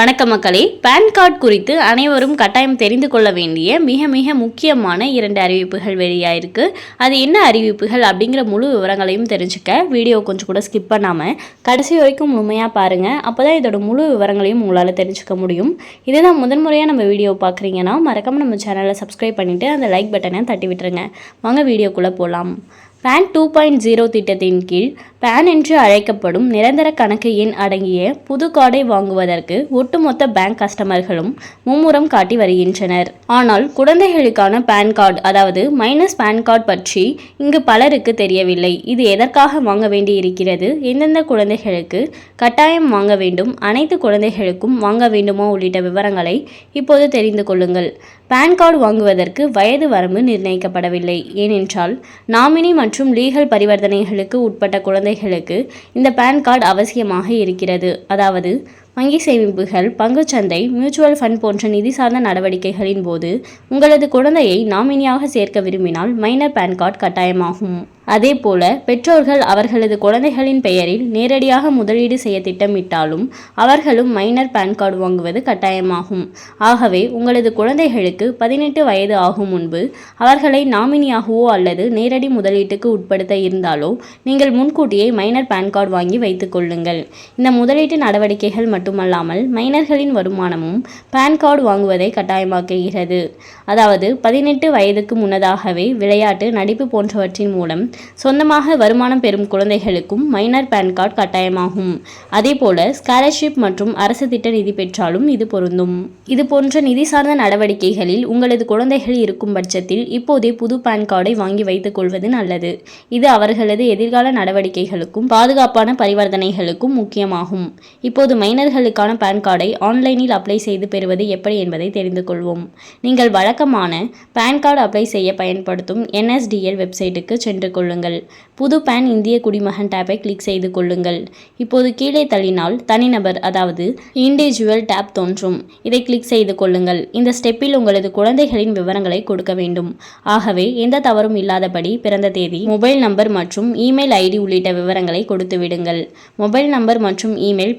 வணக்க மக்களே pan card குறித்து அனைவரும் கட்டாயம் தெரிந்து கொள்ள வேண்டிய மிக மிக முக்கியமான இரண்டு அறிவிப்புகள் வெளியாயிருக்கு. அது என்ன அறிவிப்புகள் அப்படிங்கிற முழு விவரங்களையும் தெரிஞ்சுக்க வீடியோ கொஞ்சம் கூட ஸ்கிப் பண்ணாமல் கடைசி வரைக்கும் முழுமையாக பாருங்கள் அப்போ தான் இதோட முழு விவரங்களையும் உங்களால் தெரிஞ்சுக்க முடியும். இதுதான் முதன்முறையாக நம்ம வீடியோ பார்க்குறீங்கன்னா மறக்காமல் நம்ம சேனலை சப்ஸ்கிரைப் பண்ணிவிட்டு அந்த லைக் பட்டனை தட்டி விட்டுருங்க. வாங்க வீடியோக்குள்ளே போகலாம் பேன் டூ பாயிண்ட் ஜீரோ திட்டத்தின் கீழ் பேன் என்று அழைக்கப்படும் நிரந்தர கணக்கு எண் அடங்கிய புது கார்டை வாங்குவதற்கு ஒட்டுமொத்த பேங்க் கஸ்டமர்களும் மும்முரம் காட்டி வருகின்றனர். ஆனால் குழந்தைகளுக்கான பேன் கார்டு அதாவது மைனஸ் பேன் கார்டு பற்றி இங்கு பலருக்கு தெரியவில்லை. இது எதற்காக வாங்க வேண்டி இருக்கிறது எந்தெந்த குழந்தைகளுக்கு கட்டாயம் வாங்க வேண்டும்? அனைத்து குழந்தைகளுக்கும் வாங்க வேண்டுமா? உள்ளிட்ட விவரங்களை இப்போது தெரிந்து கொள்ளுங்கள். பேன் கார்டு வாங்குவதற்கு வயது வரம்பு நிர்ணயிக்கப்படவில்லை. ஏனென்றால் நாமினி மற்றும் மற்றும் லீகல் பரிவர்த்தனைகளுக்கு உட்பட்ட குழந்தைகளுக்கு இந்த பேன் கார்டு அவசியமாக இருக்கிறது. அதாவது வங்கி சேமிப்புகள் பங்குச்சந்தை மியூச்சுவல் ஃபண்ட் போன்ற நிதி சார்ந்த நடவடிக்கைகளின் போது உங்களது குழந்தையை நாமினியாக சேர்க்க விரும்பினால் மைனர் பேன் கார்டு கட்டாயமாகும். அதேபோல பெற்றோர்கள் அவர்களது குழந்தைகளின் பெயரில் நேரடியாக முதலீடு செய்ய திட்டமிட்டாலும் அவர்களும் மைனர் பேன் கார்டு வாங்குவது கட்டாயமாகும். ஆகவே உங்களது குழந்தைகளுக்கு பதினெட்டு வயது ஆகும் முன்பு அவர்களை நாமினியாகவோ அல்லது நேரடி முதலீட்டுக்கு உட்படுத்த இருந்தாலோ நீங்கள் முன்கூட்டியே மைனர் பேன் கார்டு வாங்கி வைத்துக் கொள்ளுங்கள். இந்த முதலீட்டு நடவடிக்கைகள் மட்டுமல்லாமல் மைனர்களின் வருமானமும் பேன் கார்டு வாங்குவதை கட்டாயமாக்குகிறது. அதாவது பதினெட்டு வயதுக்கு முன்னதாகவே விளையாட்டு நடிப்பு போன்றவற்றின் மூலம் சொந்தமாக வருமானம் பெறும் குழந்தைகளுக்கும் மைனர் பேன் கார்டு கட்டாயமாகும். அதேபோல ஸ்காலர்ஷிப் மற்றும் அரசு திட்ட நிதி பெற்றாலும் இது பொருந்தும். இது போன்ற நிதி சார்ந்த நடவடிக்கைகளில் உங்களது குழந்தைகள் இருக்கும் பட்சத்தில் இப்போதே புது பேன் கார்டை வாங்கி வைத்துக் கொள்வது நல்லது. இது அவர்களது எதிர்கால நடவடிக்கைகளுக்கும் பாதுகாப்பான பரிவர்த்தனைகளுக்கும் முக்கியமாகும். இப்போது மைனர் மைனர்களுக்கான பேன் கார்டை ஆன்லைனில் அப்ளை செய்து பெறுவது எப்படி என்பதை தெரிந்து கொள்வோம். நீங்கள் வழக்கமான பேன் கார்டு அப்ளை செய்ய பயன்படுத்தும் என்எஸ்டிஎல் வெப்சைட்டுக்கு சென்று கொள்ளுங்கள். புது பேன் இந்திய குடிமகன் டேப்பை கிளிக் செய்து கொள்ளுங்கள். இப்போது கீழே தள்ளினால் தனிநபர் அதாவது இண்டிவிஜுவல் டேப் தோன்றும். இதை கிளிக் செய்து கொள்ளுங்கள். இந்த ஸ்டெப்பில் உங்களது குழந்தைகளின் விவரங்களை கொடுக்க வேண்டும். ஆகவே எந்த தவறும் இல்லாதபடி பிறந்த தேதி மொபைல் நம்பர் மற்றும் இமெயில் ஐடி உள்ளிட்ட விவரங்களை கொடுத்து விடுங்கள். மொபைல் நம்பர் மற்றும் இமெயில்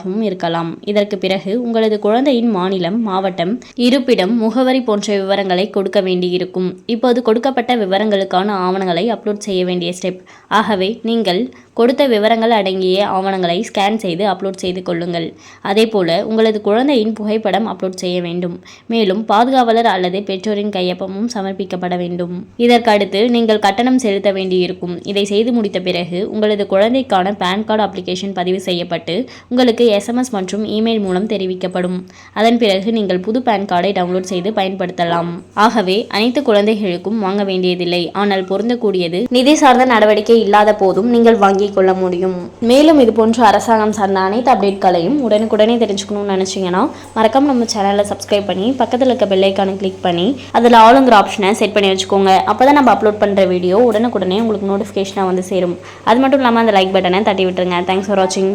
பெற்றோருடையதாகவும் இருக்கலாம். இதற்கு பிறகு உங்களது குழந்தையின் மாநிலம் மாவட்டம் இருப்பிடம் முகவரி போன்ற விவரங்களை கொடுக்க வேண்டியிருக்கும். இப்போது கொடுக்கப்பட்ட விவரங்களுக்கான ஆவணங்களை அப்லோட் செய்ய வேண்டிய ஸ்டெப் ஆகவே நீங்கள் கொடுத்த விவரங்கள் அடங்கிய ஆவணங்களை ஸ்கேன் செய்து அப்லோட் செய்து கொள்ளுங்கள். அதேபோல உங்களது குழந்தையின் புகைப்படம் அப்லோட் செய்ய வேண்டும். மேலும் பாதுகாவலர் அல்லது பெற்றோரின் கையொப்பமும் சமர்ப்பிக்கப்பட வேண்டும். இதற்கடுத்து நீங்கள் கட்டணம் செலுத்த வேண்டியிருக்கும். இதை செய்து முடித்த பிறகு உங்களது குழந்தைக்கான பேன் கார்டு அப்ளிகேஷன் பதிவு செய்யப்பட்டு உங்களுக்கு எஸ்எம்எஸ் மற்றும் இமெயில் மூலம் தெரிவிக்கப்படும். அதன் பிறகு நீங்கள் புது பேன் கார்டை டவுன்லோட் செய்து பயன்படுத்தலாம். ஆகவே அனைத்து குழந்தைகளுக்கும் வாங்க வேண்டியதில்லை. ஆனால் பொருந்தக்கூடியது நிதி சார்ந்த நடவடிக்கை இல்லாத போதும் நீங்கள் வாங்கிக் கொள்ள முடியும். மேலும் இது போன்ற அரசாங்கம் சார்ந்த அனைத்து அப்டேட்களையும் உடனுக்குடனே தெரிஞ்சுக்கணும்னு நினச்சிங்கன்னா மறக்காம நம்ம சேனலை சப்ஸ்கிரைப் பண்ணி பக்கத்தில் இருக்க பெல்லைக்கான கிளிக் பண்ணி அதில் ஆளுங்கிற ஆப்ஷனை செட் பண்ணி வச்சுக்கோங்க. அப்போ தான் நம்ம அப்லோட் பண்ணுற வீடியோ உடனுக்குடனே உங்களுக்கு நோட்டிஃபிகேஷனாக வந்து சேரும். அது மட்டும் இல்லாமல் அந்த லைக் பட்டனை தட்டி விட்டுருங்க. தேங்க்ஸ் ஃபார் வாட்சிங்